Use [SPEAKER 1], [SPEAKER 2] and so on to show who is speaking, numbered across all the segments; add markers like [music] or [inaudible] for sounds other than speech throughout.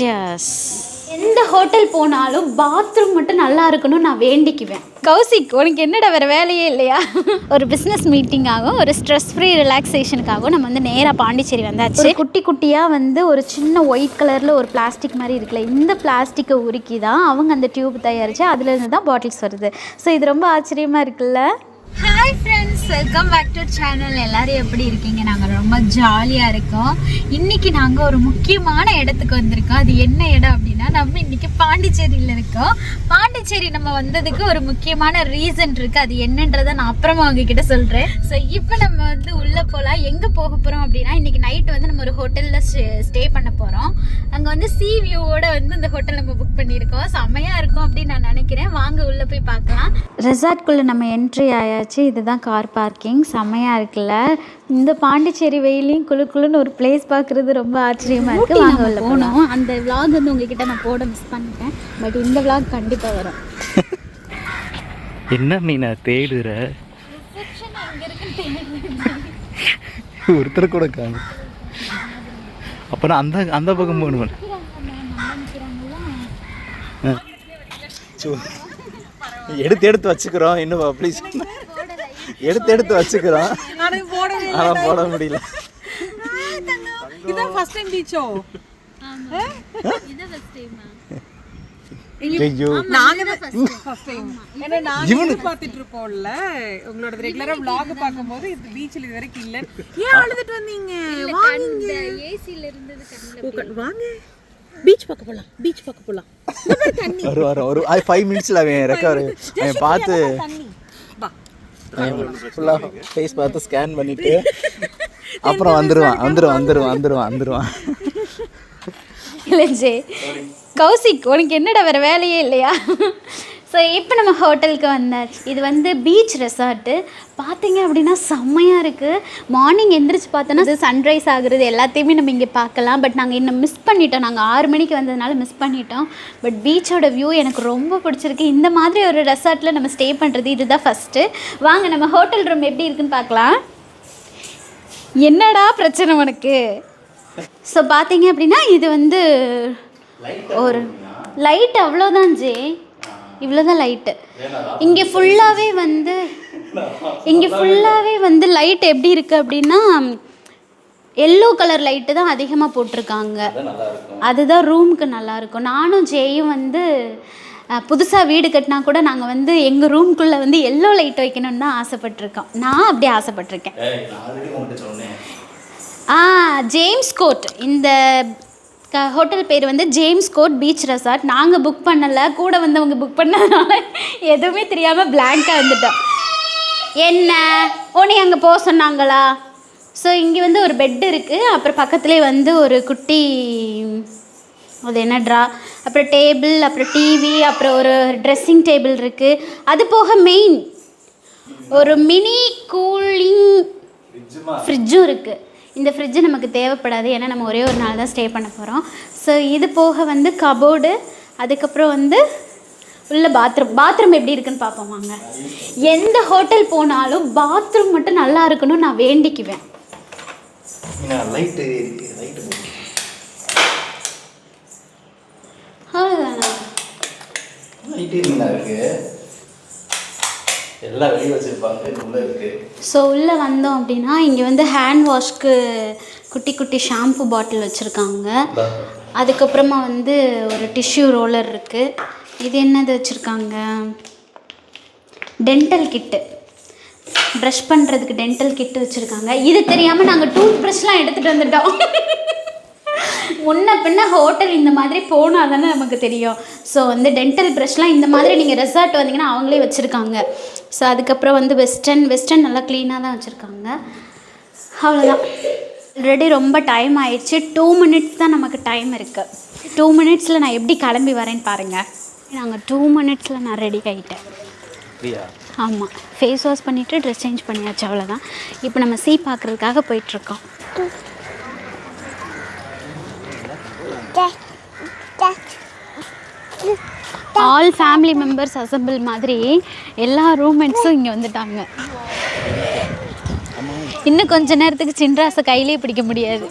[SPEAKER 1] Delicious எந்த hotel போனாலும் bathroom மட்டும் நல்லா இருக்கணும் நான் வேண்டிக்குவேன். கௌசிக் உனக்கு என்னடா வேறு வேலையே இல்லையா? ஒரு பிஸ்னஸ் மீட்டிங்காகவும் ஒரு ஸ்ட்ரெஸ் ஃப்ரீ ரிலாக்ஸேஷனுக்காகவும் நம்ம வந்து நேராக பாண்டிச்சேரி வந்தாச்சு. குட்டி குட்டியாக வந்து ஒரு சின்ன ஒயிட் கலரில் ஒரு பிளாஸ்டிக் மாதிரி இருக்குல்ல இந்த பிளாஸ்டிக்கை உருக்கி தான் அவங்க அந்த டியூப் தயாரித்து அதுலேருந்து தான் பாட்டில்ஸ் வருது. ஸோ இது ரொம்ப ஆச்சரியமாக இருக்குல்ல? Hi friends welcome back to channel எல்லாரும் எப்படி இருக்கீங்க? நாங்கள் ரொம்ப ஜாலியாக இருக்கோம். இன்னைக்கு நாங்கள் ஒரு முக்கியமான இடத்துக்கு வந்திருக்கோம். அது என்ன இடம் அப்படின்னா நம்ம இன்னைக்கு பாண்டிச்சேரியில் இருக்கோம். பாண்டிச்சேரி நம்ம வந்ததுக்கு ஒரு முக்கியமான ரீசன் இருக்குது அது என்னன்றதை நான் அப்புறமா உங்ககிட்ட சொல்கிறேன் ஸோ இப்போ நம்ம வந்து உள்ளே போகலாம் எங்கே போக போகிறோம் அப்படின்னா இன்னைக்கு நைட் வந்து நம்ம ஒரு ஹோட்டலில் ஸ்டே பண்ண போகிறோம் அங்கே வந்து சி வியூவோட வந்து இந்த ஹோட்டல் நம்ம புக் பண்ணியிருக்கோம். செம்மையாக இருக்கும் அப்படின்னு நான் நினைக்கிறேன். வாங்க உள்ளே போய் பார்க்கலாம். ரெசார்ட்குள்ளே நம்ம என்ட்ரி ஆயாச்சு. இதுதான் கார் பார்க்கிங் செம்மையாக இருக்குல்ல? இந்த பாண்டிச்சேரி வெயிலையும் குளு குளுன்னு ஒரு பிளேஸ் பார்க்குறது ரொம்ப ஆச்சரியமாக இருக்குது வாங்க உள்ள போனோம். அந்த vlog வந்து உங்ககிட்ட நான் போட மிஸ் பண்ணிட்டேன். பட் இந்த vlog கண்டிப்பாக வரும்.
[SPEAKER 2] என்ன மீனா தேடுற? ஒருத்தர் கூட காணும். அப்புறம் அந்த அந்த பக்கம் போகணும்? எடுத்து எடுத்து வச்சுக்கிறோம். இன்னும் ப்ளீஸ் எடுத்து எடுத்து வச்சுக்கிறோம். ஆனா போட முடியல.
[SPEAKER 3] இதான் ஃபர்ஸ்ட் டைம் பீச்சோ உங்களோட ரெகுலரா vlog பார்க்கும்போது இது பீச்ல இது வரைக்கும் இல்ல. ஏன் அழுதுட்டு வந்தீங்க? வாங்க
[SPEAKER 1] இருந்தது
[SPEAKER 3] வாங்க. பீச் பார்க்க போலாம் பீச் பார்க்க போலாம்.
[SPEAKER 2] ஒரு ஒரு ஃபைவ் மினிட்ஸில் அவன் ரெக்கவர் அவன் பார்த்து ஃபுல்லாக ஃபேஸ் பார்த்து ஸ்கேன் பண்ணிட்டு அப்புறம் வந்துடுவான் வந்துடுவான் வந்துடுவான் வந்துடுவான் வந்துடுவான்
[SPEAKER 1] இல்லை ஜே கௌசிக் உனக்கு என்னடா வேறு வேலையே இல்லையா? ஸோ இப்போ நம்ம ஹோட்டலுக்கு வந்தாச்சு. இது வந்து பீச் ரெசார்ட்டு பார்த்தீங்க அப்படின்னா செம்மையாக இருக்குது மார்னிங் எந்திரிச்சு பார்த்தோன்னா இது சன்ரைஸ் ஆகுறது எல்லாத்தையுமே நம்ம இங்கே பார்க்கலாம். பட் நாங்கள் இன்னும் மிஸ் பண்ணிட்டோம். நாங்கள் ஆறு மணிக்கு வந்ததுனால மிஸ் பண்ணிட்டோம். பட் பீச்சோட வியூ எனக்கு ரொம்ப பிடிச்சிருக்கு. இந்த மாதிரி ஒரு ரெசார்ட்டில் நம்ம ஸ்டே பண்ணுறது இதுதான் ஃபஸ்ட்டு வாங்க நம்ம ஹோட்டல் ரூம் எப்படி இருக்குன்னு பார்க்கலாம். என்னடா பிரச்சனை உனக்கு? ஸோ பார்த்தீங்க அப்படின்னா இது வந்து ஒரு லைட் அவ்வளோதான் ஜே. இவ்வளோதான் லைட்டு இங்கே ஃபுல்லாகவே வந்து [laughs] இங்கே ஃபுல்லாகவே வந்து லைட் எப்படி இருக்குது அப்படின்னா எல்லோ கலர் லைட்டு தான் அதிகமாக போட்டிருக்காங்க. அதுதான் ரூமுக்கு நல்லாயிருக்கும். நானும் ஜேயும் வந்து புதுசாக வீடு கட்டினா கூட நாங்கள் வந்து எங்கள் ரூம்குள்ளே வந்து எல்லோ லைட் வைக்கணும்னு தான் ஆசைப்பட்டிருக்கோம். நான் அப்படியே ஆசைப்பட்டிருக்கேன். ஆ ஜேம்ஸ் கோட் இந்த க ஹோட்டல் பேர் வந்து ஜேம்ஸ் கோட் பீச் ரெசார்ட். நாங்கள் புக் பண்ணலை கூட வந்தவங்க புக் பண்ணதுனால எதுவுமே தெரியாமல் பிளாங்காக இருந்துட்டோம். என்ன? உன்னை அங்கே போக சொன்னாங்களா? ஸோ இங்கே வந்து ஒரு பெட் இருக்குது அப்புறம் பக்கத்துலேயே வந்து ஒரு குட்டி அது என்ன ட்ரா அப்புறம் டேபிள் அப்புறம் டிவி அப்புறம் ஒரு ட்ரெஸ்ஸிங் டேபிள் இருக்குது அது போக மெயின் ஒரு மினி கூலிங் ஃப்ரிட்ஜும் இருக்குது இந்த ஃப்ரிட்ஜு நமக்கு தேவைப்படாது. ஏன்னா நம்ம ஒரே ஒரு நாள் தான் ஸ்டே பண்ண போகிறோம் ஸோ இது போக வந்து கபோர்டு அதுக்கப்புறம் வந்து உள்ள பாத்ரூம் பாத்ரூம் எப்படி இருக்குன்னு பார்ப்போம் வாங்க. எந்த ஹோட்டல் போனாலும் பாத்ரூம் மட்டும் நல்லா இருக்கணும் நான் வேண்டிக்குவேன். அவ்வளோதானா
[SPEAKER 2] எல்லாம் வெளியே வச்சிருப்பாங்க உள்ள இருக்கு.
[SPEAKER 1] ஸோ உள்ளே வந்தோம் அப்படின்னா இங்கே வந்து ஹேண்ட் வாஷ்க்கு குட்டி குட்டி ஷாம்பு பாட்டில் வச்சுருக்காங்க. அதுக்கப்புறமா வந்து ஒரு டிஷ்யூ ரோலர் இருக்குது இது என்னது வச்சுருக்காங்க? டென்டல் கிட்டு ப்ரஷ் பண்ணுறதுக்கு டென்டல் கிட்டு வச்சுருக்காங்க. இது தெரியாமல் நாங்கள் டூத் ப்ரஷ்லாம் எடுத்துகிட்டு வந்துட்டோம். முன்ன பின்ன ஹோட்டல் இந்த மாதிரி போனால் தானே நமக்கு தெரியும். ஸோ வந்து டென்டல் ப்ரஷ்லாம் இந்த மாதிரி நீங்கள் ரெசார்ட் வந்தீங்கன்னா அவங்களே வச்சுருக்காங்க. ஸோ அதுக்கப்புறம் வந்து வெஸ்டர்ன் வெஸ்டர்ன் நல்லா க்ளீனாக தான் வச்சுருக்காங்க. அவ்வளோதான் ஆல்ரெடி ரொம்ப டைம் ஆயிடுச்சு. டூ மினிட்ஸ் தான் நமக்கு டைம் இருக்குது டூ மினிட்ஸில் நான் எப்படி கிளம்பி வரேன்னு பாருங்கள் நாங்கள் டூ மினிட்ஸில் நான் ரெடி ஆகிட்டேன் ஆமாம் ஃபேஸ் வாஷ் பண்ணிவிட்டு ட்ரெஸ் சேஞ்ச் பண்ணியாச்சு அவ்வளோதான் இப்போ நம்ம சீ பார்க்குறதுக்காக போயிட்டுருக்கோம் ஆல் ஃபேமிலி மெம்பர்ஸ் அசம்பிள் மாதிரி எல்லா ரூம்மேட்ஸும் இங்கே வந்துட்டாங்க. இன்னும் கொஞ்ச நேரத்துக்கு சின்ராசை கையிலே பிடிக்க முடியாது.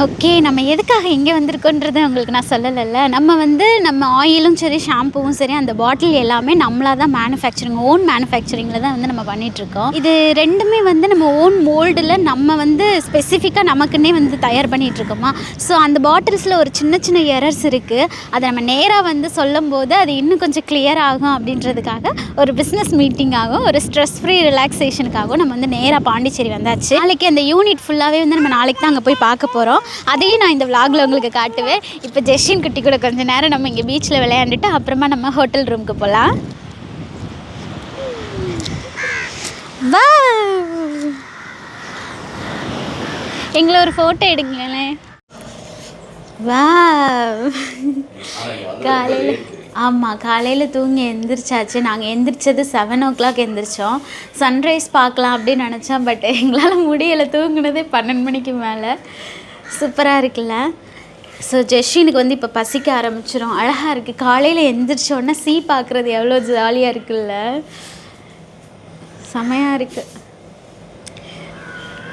[SPEAKER 1] ஓகே நம்ம எதுக்காக இங்கே வந்திருக்கோன்றது உங்களுக்கு நான் சொல்லலைல்ல. நம்ம வந்து நம்ம ஆயிலும் சரி ஷாம்புவும் சரி அந்த பாட்டில் எல்லாமே நம்மளாக தான் மேனுஃபேக்சரிங் ஓன் மேனுஃபேக்சரிங்கில் தான் வந்து நம்ம பண்ணிகிட்ருக்கோம் இது ரெண்டுமே வந்து நம்ம ஓன் மோல்டில் நம்ம வந்து ஸ்பெசிஃபிக்காக நமக்குன்னே வந்து தயார் பண்ணிகிட்ருக்கோமா ஸோ அந்த பாட்டில்ஸில் ஒரு சின்ன சின்ன எரர்ஸ் இருக்குது அதை நம்ம நேராக வந்து சொல்லும் போது அது இன்னும் கொஞ்சம் கிளியர் ஆகும் அப்படின்றதுக்காக ஒரு பிஸ்னஸ் மீட்டிங்காகவும் ஒரு ஸ்ட்ரெஸ் ஃப்ரீ ரிலாக்ஸேஷனுக்காகவும் நம்ம வந்து நேராக பாண்டிச்சேரி வந்தாச்சு. நாளைக்கு அந்த யூனிட் ஃபுல்லாகவே வந்து நம்ம நாளைக்கு தான் அங்கே போய் பார்க்க போகிறோம் அதையும் நான் இந்த vlogல உங்களுக்கு காட்டுவேன். இப்போ ஜெஷின் குட்டி கூட கொஞ்ச நேரம் நம்ம இங்கே பீச்சில் விளையாண்டுட்டு அப்புறமா நம்ம ஹோட்டல் ரூமுக்கு போகலாம் எங்களை ஒரு ஃபோட்டோ எடுங்களேன். வா காலையில் ஆமாம் காலையில் தூங்கி எந்திரிச்சாச்சு. நாங்கள் எந்திரிச்சது செவன் ஓ கிளாக் எந்திரிச்சோம். சன்ரைஸ் பார்க்கலாம் அப்படின்னு நினச்சோம் பட் எங்களால் முடியலை. தூங்குனதே பன்னெண்டு மணிக்கு மேலே. சூப்பராக இருக்குல்ல? ஸோ ஜெஷினுக்கு வந்து இப்போ பசிக்க ஆரம்பிச்சிடும் அழகாக இருக்குது காலையில் எந்திரிச்சோடனே சீ பார்க்குறது எவ்வளோ ஜாலியாக இருக்குல்ல? செமையாக இருக்குது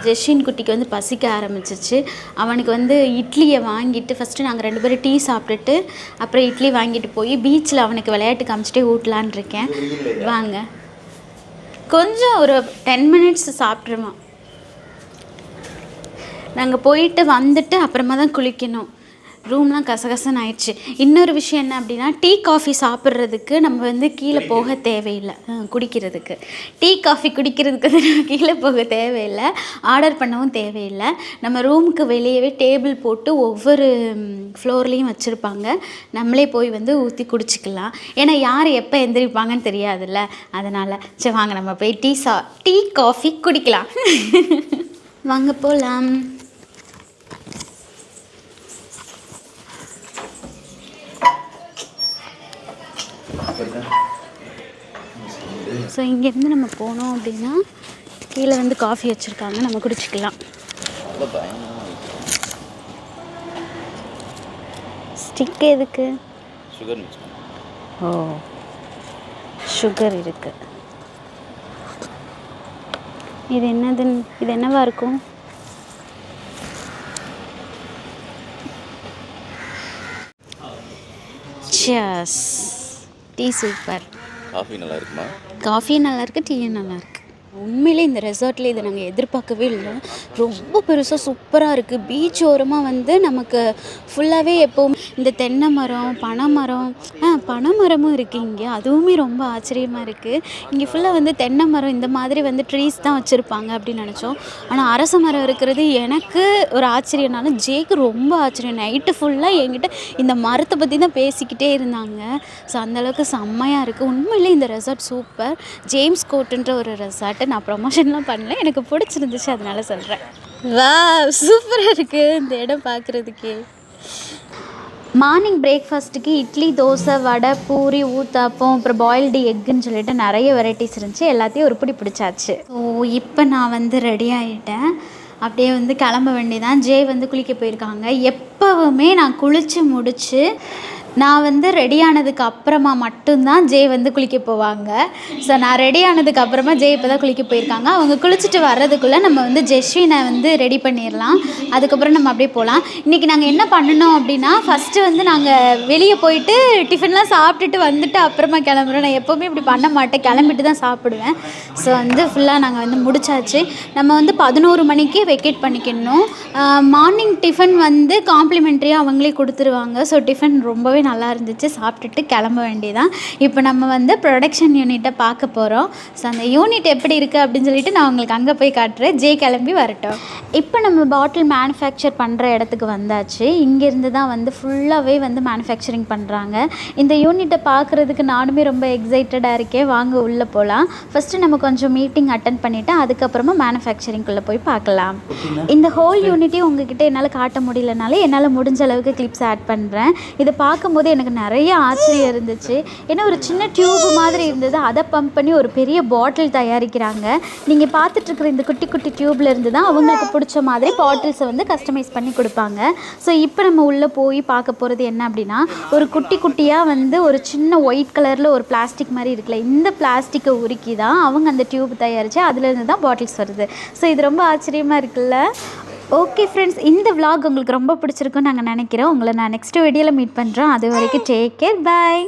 [SPEAKER 1] ஜெஷின் குட்டிக்கு வந்து பசிக்க ஆரம்பிச்சிச்சு. அவனுக்கு வந்து இட்லியை வாங்கிட்டு ஃபஸ்ட்டு நாங்கள் ரெண்டு பேரும் டீ சாப்பிட்டுட்டு அப்புறம் இட்லி வாங்கிட்டு போய் பீச்சில் அவனுக்கு விளையாட்டு காமிச்சிட்டே ஊட்டலான் இருக்கேன். வாங்க. கொஞ்சம் ஒரு டென் மினிட்ஸ் சாப்பிட்ருவான் நாங்கள் போயிட்டு வந்துட்டு அப்புறமா தான் குளிக்கணும். ரூம்லாம் கசகசன்னு ஆயிடுச்சு. இன்னொரு விஷயம் என்ன அப்படின்னா டீ காஃபி சாப்பிட்றதுக்கு நம்ம வந்து கீழே போக தேவையில்லை. குடிக்கிறதுக்கு. டீ காஃபி குடிக்கிறதுக்கு நம்ம கீழே போக தேவையில்லை. ஆர்டர் பண்ணவும் தேவையில்லை. நம்ம ரூமுக்கு வெளியவே டேபிள் போட்டு ஒவ்வொரு ஃப்ளோர்லேயும் வச்சுருப்பாங்க. நம்மளே போய் வந்து ஊற்றி குடிச்சிக்கலாம். ஏன்னா யார் எப்போ எந்திரிப்பாங்கன்னு தெரியாதுல்ல. அதனால் சரி வாங்க நம்ம போய் டீ சா டீ காஃபி குடிக்கலாம். [laughs] வாங்க போகலாம் ஸோ இங்கேருந்து நம்ம போனோம் அப்படின்னா கீழே வந்து காஃபி வச்சுருக்காங்க. நம்ம குடிச்சிக்கலாம். ஸ்டிக் எதுக்கு?
[SPEAKER 2] சுகர்
[SPEAKER 1] ஓ சுகர் இருக்கு. இது என்னதுன்னு இது என்னவா இருக்கும்? Cheers tea super.
[SPEAKER 2] காஃபி நல்லா இருக்குமா?
[SPEAKER 1] காஃபி நல்லா இருக்கு டீயும் நல்லா இருக்கு. உண்மையிலே இந்த ரெசார்ட்டில் இதை நாங்கள் எதிர்பார்க்கவே இல்லை. ரொம்ப பெருசாக சூப்பராக இருக்குது பீச் ஓரமாக வந்து நமக்கு ஃபுல்லாகவே எப்போவும் இந்த தென்னை மரம் பனை மரம் ஆ பனைமரமும் இருக்குது இங்கே. அதுவுமே ரொம்ப ஆச்சரியமாக இருக்குது இங்கே ஃபுல்லாக வந்து தென்னை மரம் இந்த மாதிரி வந்து ட்ரீஸ் தான் வச்சுருப்பாங்க அப்படின்னு நினச்சோம். ஆனால் அரச மரம் இருக்கிறது எனக்கு ஒரு ஆச்சரியம்னாலும் ஜேக்கு ரொம்ப ஆச்சரியம். நைட்டு ஃபுல்லாக என்கிட்ட இந்த மரத்தை பற்றி தான் பேசிக்கிட்டே இருந்தாங்க. ஸோ அந்தளவுக்கு செம்மையாக இருக்குது உண்மையிலே இந்த ரெசார்ட் சூப்பர் ஜேம்ஸ் கோட்டுன்ற ஒரு ரெசார்ட் ரெசார்ட்டு நான் ப்ரொமோஷன்லாம் பண்ணல. எனக்கு பிடிச்சிருந்துச்சு அதனால சொல்கிறேன் வா சூப்பராக இருக்குது இந்த இடம் பார்க்குறதுக்கே மார்னிங் பிரேக்ஃபாஸ்ட்டுக்கு இட்லி தோசை வடை பூரி ஊத்தாப்பம் அப்புறம் பாயில்டு எக்குன்னு சொல்லிட்டு நிறைய வெரைட்டிஸ் இருந்துச்சு. எல்லாத்தையும் ஒரு பிடி பிடிச்சாச்சு. ஸோ இப்போ நான் வந்து ரெடி ஆகிட்டேன் அப்படியே வந்து கிளம்ப வேண்டியதான் ஜே வந்து குளிக்க போயிருக்காங்க. எப்போவுமே நான் குளித்து முடித்து நான் வந்து ரெடி ஆனதுக்கு அப்புறமா மட்டும்தான் ஜே வந்து குளிக்க போவாங்க. ஸோ நான் ரெடி ஆனதுக்கு அப்புறமா ஜே இப்போ தான் குளிக்க போயிருக்காங்க. அவங்க குளிச்சுட்டு வர்றதுக்குள்ளே நம்ம வந்து ஜெஸ்வினை வந்து ரெடி பண்ணிடலாம். அதுக்கப்புறம் நம்ம அப்படியே போகலாம். இன்றைக்கி நாங்கள் என்ன பண்ணணும் அப்படின்னா ஃபஸ்ட்டு வந்து நாங்கள் வெளியே போயிட்டு டிஃபன்லாம் சாப்பிட்டுட்டு வந்துட்டு அப்புறமா கிளம்புறோம். நான் எப்போவுமே இப்படி பண்ண மாட்டேன். கிளம்பிட்டு தான் சாப்பிடுவேன். ஸோ வந்து ஃபுல்லாக நாங்கள் வந்து முடிச்சாச்சு. நம்ம வந்து பதினோரு மணிக்கு வெக்கேட் பண்ணிக்கணும். மார்னிங் டிஃபன் வந்து காம்ப்ளிமெண்ட்ரியாக அவங்களே கொடுத்துருவாங்க. ஸோ டிஃபன் ரொம்பவே நல்லா இருந்துச்சு. சாப்பிட்டுட்டு கிளம்ப வேண்டியதான் இப்போ நம்ம வந்து ப்ரொடக்ஷன் யூனிட்டை பார்க்க போகிறோம் ஸோ அந்த யூனிட் எப்படி இருக்குது அப்படின்னு சொல்லிட்டு நான் உங்களுக்கு அங்கே போய் காட்டுறேன். ஜே கிளம்பி வரட்டும். இப்போ நம்ம பாட்டில் மேனுஃபேக்சர் பண்ணுற இடத்துக்கு வந்தாச்சு. இங்கேருந்து தான் வந்து ஃபுல்லாகவே வந்து மேனுஃபேக்சரிங் பண்ணுறாங்க இந்த யூனிட்டை பார்க்குறதுக்கு நானுமே ரொம்ப எக்ஸைட்டடாக இருக்கேன். வாங்க உள்ளே போகலாம் ஃபஸ்ட்டு நம்ம கொஞ்சம் மீட்டிங் அட்டன் பண்ணிவிட்டு அதுக்கப்புறமா மேனுஃபேக்சரிங்குள்ளே போய் பார்க்கலாம். இந்த ஹோல் யூனிட்டையும் உங்ககிட்ட என்னால் காட்ட முடியலனால என்னால் முடிஞ்ச அளவுக்கு கிளிப்ஸ் ஆட் பண்ணுறேன் இதை பார்க்கும்போது எனக்கு நிறைய ஆச்சரியம் இருந்துச்சு. ஏன்னா ஒரு சின்ன டியூப் மாதிரி இருந்தது. அதை பம்ப் பண்ணி ஒரு பெரிய பாட்டில் தயாரிக்கிறாங்க. நீங்கள் பார்த்துட்ருக்குற இந்த குட்டி குட்டி டியூப்ல இருந்து தான் அவங்களுக்கு பிடிச்ச மாதிரி பாட்டில்ஸை வந்து கஸ்டமைஸ் பண்ணி கொடுப்பாங்க. ஸோ இப்போ நம்ம உள்ளே போய் பார்க்க போகிறது என்ன அப்படின்னா ஒரு குட்டி குட்டியாக வந்து ஒரு சின்ன ஒயிட் கலரில் ஒரு பிளாஸ்டிக் மாதிரி இருக்குல்ல இந்த பிளாஸ்டிக்கை உருக்கி தான் அவங்க அந்த டியூப் தயாரித்து அதுலேருந்து தான் பாட்டில்ஸ் வருது. ஸோ இது ரொம்ப ஆச்சரியமாக இருக்குல்ல? ஓகே ஃப்ரெண்ட்ஸ் இந்த விலாக் உங்களுக்கு ரொம்ப பிடிச்சிருக்குன்னு நாங்கள் நினைக்கிறோம். உங்களை நான் நெக்ஸ்ட் வீடியோவில் மீட் பண்ணுறோம் அது வரைக்கும் டேக் கேர் பாய்